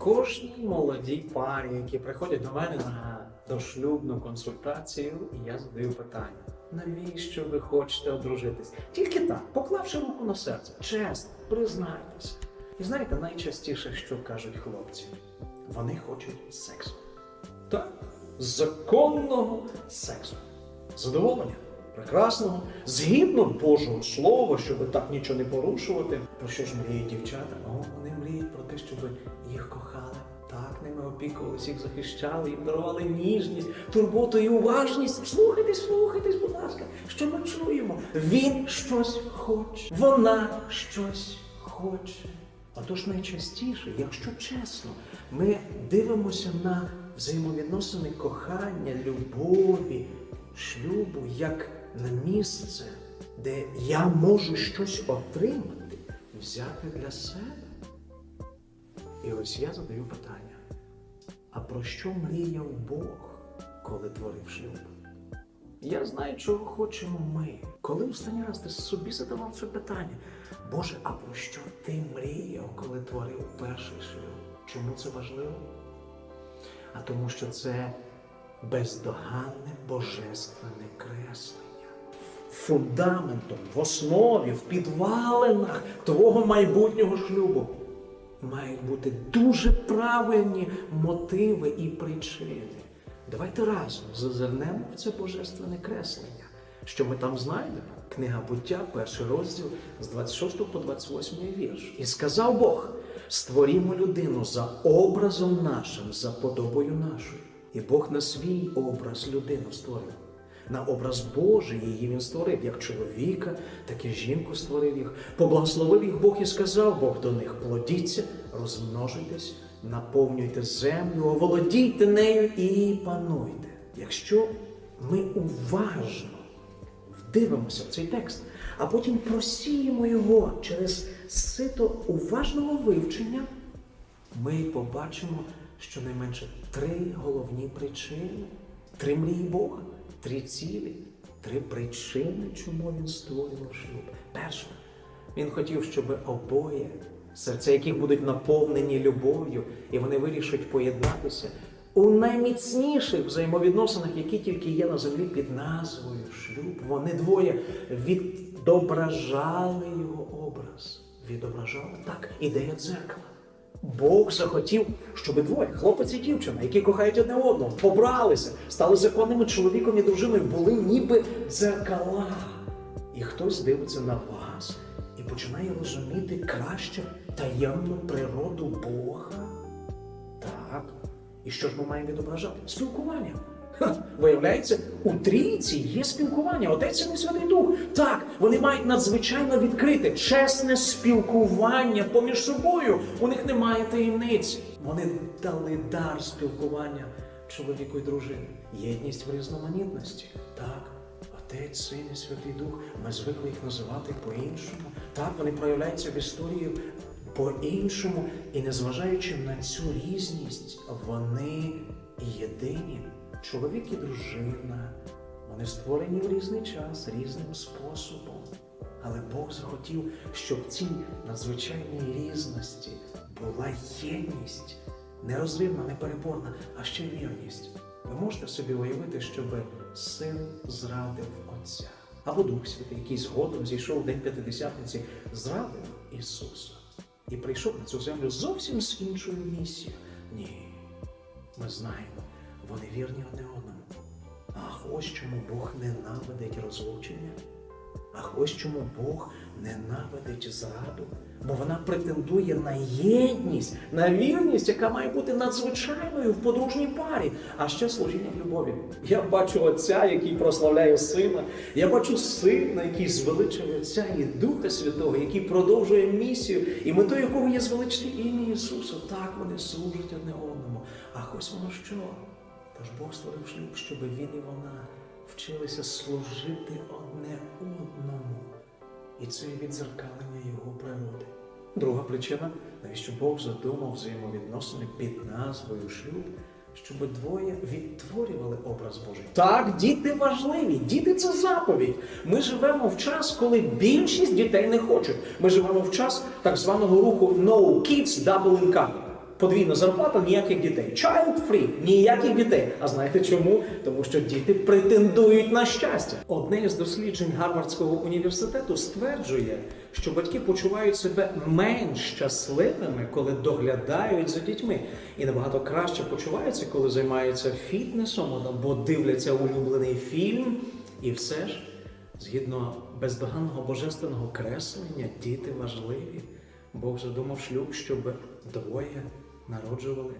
Кожній молодій парі, які приходять до мене на дошлюбну консультацію, і я задаю питання: навіщо ви хочете одружитись? Тільки так, поклавши руку на серце, чесно, признайтеся. І знаєте, найчастіше, що кажуть хлопці, вони хочуть сексу. Так, законного сексу. Задоволення. Прекрасного, згідно Божого Слова, щоб так нічого не порушувати. Про що ж мріють дівчата? О, мріють про те, щоб їх кохали. Так, ними опікувалися, їх захищали, їм дарували ніжність, турботу і уважність. Слухайтесь, слухайтесь, будь ласка, що ми чуємо? Він щось хоче, вона щось хоче. Отож найчастіше, якщо чесно, ми дивимося на взаємовідносини кохання, любові, шлюбу як на місце, де я можу щось отримати, взяти для себе. І ось я задаю питання: а про що мріяв Бог, коли творив шлюб? Я знаю, чого хочемо ми. Коли останній раз ти собі задавав це питання, Боже, а про що ти мріяв, коли творив перший шлюб? Чому це важливо? А тому що це бездоганне божественне креслення. Фундаментом, в основі, в підвалинах твого майбутнього шлюбу мають бути дуже правильні мотиви і причини. Давайте разом зазирнемо в це божественне креслення. Що ми там знайдемо? Книга буття, перший розділ з 26 по 28 вірш. І сказав Бог: створімо людину за образом нашим, за подобою нашою. І Бог на свій образ людину створив. На образ Божий її він створив, як чоловіка, так і жінку створив їх. Поблагословив їх Бог і сказав Бог до них: плодіться, розмножуйтесь, наповнюйте землю, оволодійте нею і пануйте. Якщо ми уважно вдивимося в цей текст, а потім просіємо його через сито уважного вивчення, ми побачимо щонайменше три головні причини, три мрії Бога, три цілі, три причини, чому він створював шлюб. Перше, він хотів, щоб обоє, серця яких будуть наповнені любов'ю, і вони вирішать поєднатися у найміцніших взаємовідносинах, які тільки є на землі під назвою шлюб. Вони двоє відображали його образ. Відображали так, ідея дзеркала. Бог захотів, щоб двоє, хлопець і дівчина, які кохають одне одного, побралися, стали законними чоловіком і дружиною, були ніби дзеркала. І хтось дивиться на вас і починає розуміти краще таємну природу Бога. Так. І що ж ми маємо відображати? Спілкування. Виявляється, у трійці є спілкування, Отець і Святий Дух. Так, вони мають надзвичайно відкрите, чесне спілкування поміж собою. У них немає таємниці. Вони дали дар спілкування чоловіку і дружині. Єдність в різноманітності. Так. Отець, Син і Святий Дух, ми звикли їх називати по-іншому. Так, вони проявляються в історії по-іншому. І незважаючи на цю різність, вони єдині. Чоловік і дружина, вони створені в різний час, різним способом. Але Бог захотів, щоб в цій надзвичайній різності була єдність, нерозривна, непереборна, а ще вірність. Ви можете собі уявити, щоб син зрадив Отця, або Дух Святий, який згодом зійшов в День П'ятидесятниці, зрадив Ісуса і прийшов на цю землю зовсім з іншою місією. Ні, ми знаємо, вони вірні одне одному. Ах, ось чому Бог ненавидить розлучення. Ах, ось чому Бог ненавидить зраду, бо вона претендує на єдність, на вірність, яка має бути надзвичайною в подружній парі, а ще служіння в любові. Я бачу отця, який прославляє сина. Я бачу сина, який звеличує отця і Духа Святого, який продовжує місію, і метою якого є звеличити ім'я Ісуса. Так вони служать одне одному. Ах, ось воно що. Тож Бог створив шлюб, щоб він і вона вчилися служити одне одному. І це відзеркалення його природи. Друга причина, навіщо Бог задумав взаємовідносини під назвою шлюб, щоб двоє відтворювали образ Божий. Так, діти важливі, діти це заповідь. Ми живемо в час, коли більшість дітей не хочуть. Ми живемо в час так званого руху No Kids Double. Подвійна зарплата, ніяких дітей. Child free, ніяких дітей. А знаєте чому? Тому що діти претендують на щастя. Одне із досліджень Гарвардського університету стверджує, що батьки почувають себе менш щасливими, коли доглядають за дітьми, і набагато краще почуваються, коли займаються фітнесом або дивляться улюблений фільм. І все ж, згідно бездоганного божественного креслення, діти важливі. Бог задумав шлюб, щоб двоє народжували,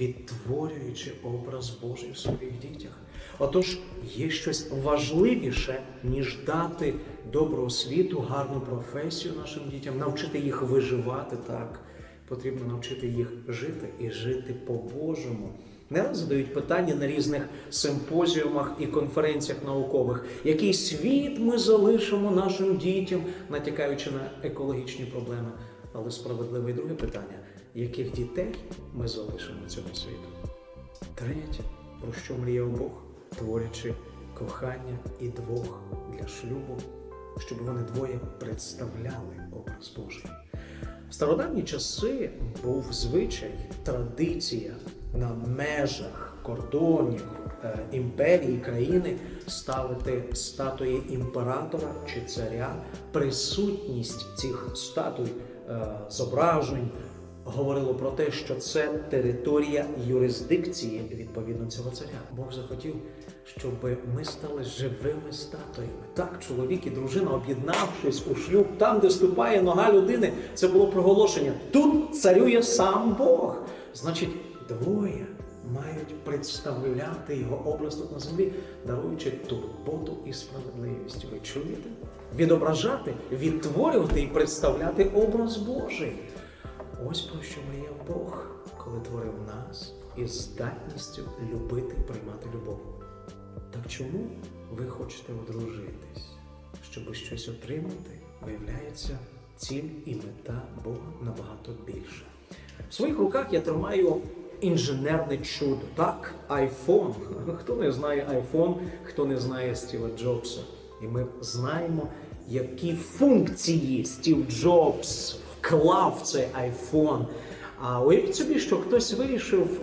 відтворюючи образ Божий в своїх дітях. Отож, є щось важливіше, ніж дати добру освіту, гарну професію нашим дітям, навчити їх виживати так. Потрібно навчити їх жити і жити по-божому. Не раз задають питання на різних симпозіумах і конференціях наукових, який світ ми залишимо нашим дітям, натякаючи на екологічні проблеми. Але справедливе друге питання: яких дітей ми залишимо цього світу? Третє, про що мріяв Бог, творячи кохання і двох для шлюбу, щоб вони двоє представляли образ Божий. В стародавні часи був звичай, традиція на межах кордонів е, імперії країни ставити статуї імператора чи царя. Присутність цих статуй е, зображень говорило про те, що це територія юрисдикції відповідно цього царя. Бог захотів, щоб ми стали живими статуями. Так, чоловік і дружина, об'єднавшись у шлюб, там, де ступає нога людини, це було проголошення. Тут царює сам Бог. Значить, двоє мають представляти його образ тут на землі, даруючи турботу і справедливість. Ви чуєте? Відображати, відтворювати і представляти образ Божий. Ось про що мріяв Бог, коли творив нас із здатністю любити і приймати любов. Так чому ви хочете одружитись? Щоб щось отримати, виявляється, ціль і мета Бога набагато більша. В своїх руках я тримаю інженерне чудо. Так, айфон. Хто не знає айфон, хто не знає Стіва Джобса. І ми знаємо, які функції Стів Джобс вклав цей айфон. А уявіть собі, що хтось вирішив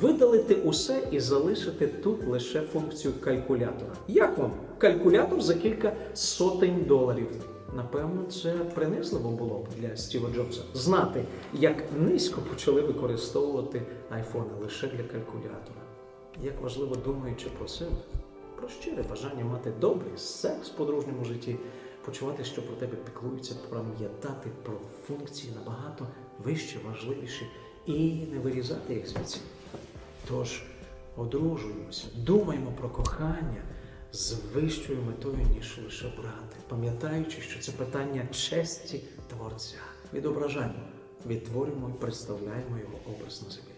видалити усе і залишити тут лише функцію калькулятора. Як вам? Калькулятор за кілька сотень доларів. Напевно, це принизливо було б для Стіва Джобса знати, як низько почали використовувати айфони лише для калькулятора. Як важливо думаючи про себе, про щире бажання мати добрий секс в подружньому житті, почувати, що про тебе піклуються, пам'ятати про функції набагато вище, важливіші і не вирізати їх звідси. Тож одружуємося, думаємо про кохання з вищою метою, ніж лише брати, пам'ятаючи, що це питання честі Творця. Відображаємо, відтворюємо і представляємо його образ на землі.